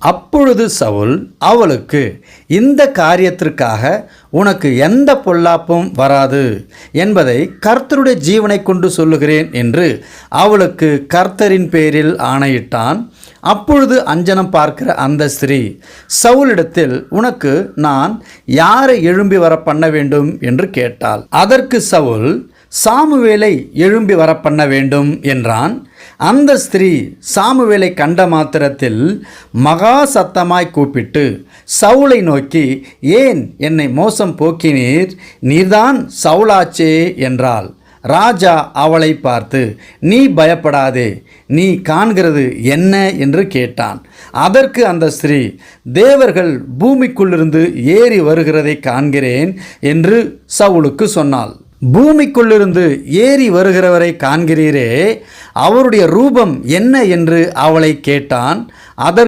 அப்பொழுது சவுல் அவளுக்கு இந்த காரியத்திற்காக உனக்கு எந்த பொல்லாப்பும் வராது என்பதை கர்த்தருடைய ஜீவனை கொண்டு சொல்லுகிறேன் என்று அவளுக்கு கர்த்தரின் பேரில் ஆணையிட்டான். அப்பொழுது அஞ்சனம் பார்க்கிற அந்த ஸ்திரீ சவுலிடத்தில் உனக்கு நான் யாரை எழும்பி வர பண்ண வேண்டும்? என்று கேட்டாள். அதற்கு சவுல் சாமுவேலை எழும்பி வர பண்ண வேண்டும் என்றான். அந்த ஸ்திரீ சாமுவேலை கண்ட மாத்திரத்தில் மகா சத்தமாய் கூப்பிட்டு சவுளை நோக்கி ஏன் என்னை மோசம் போக்கினீர்? நீர்தான் சவுளாச்சே என்றாள். ராஜா அவளை பார்த்து நீ பயப்படாதே நீ காண்கிறது என்ன? என்று கேட்டான். அதற்கு அந்த ஸ்திரீ தேவர்கள் பூமிக்குள்ளிருந்து ஏறி வருகிறதை காண்கிறேன் என்று சவுளுக்கு சொன்னாள். பூமிக்குள்ளிருந்து ஏறி வருகிறவரை காண்கிறீரே அவருடைய ரூபம் என்ன என்று அவளை கேட்டான். அதற்கு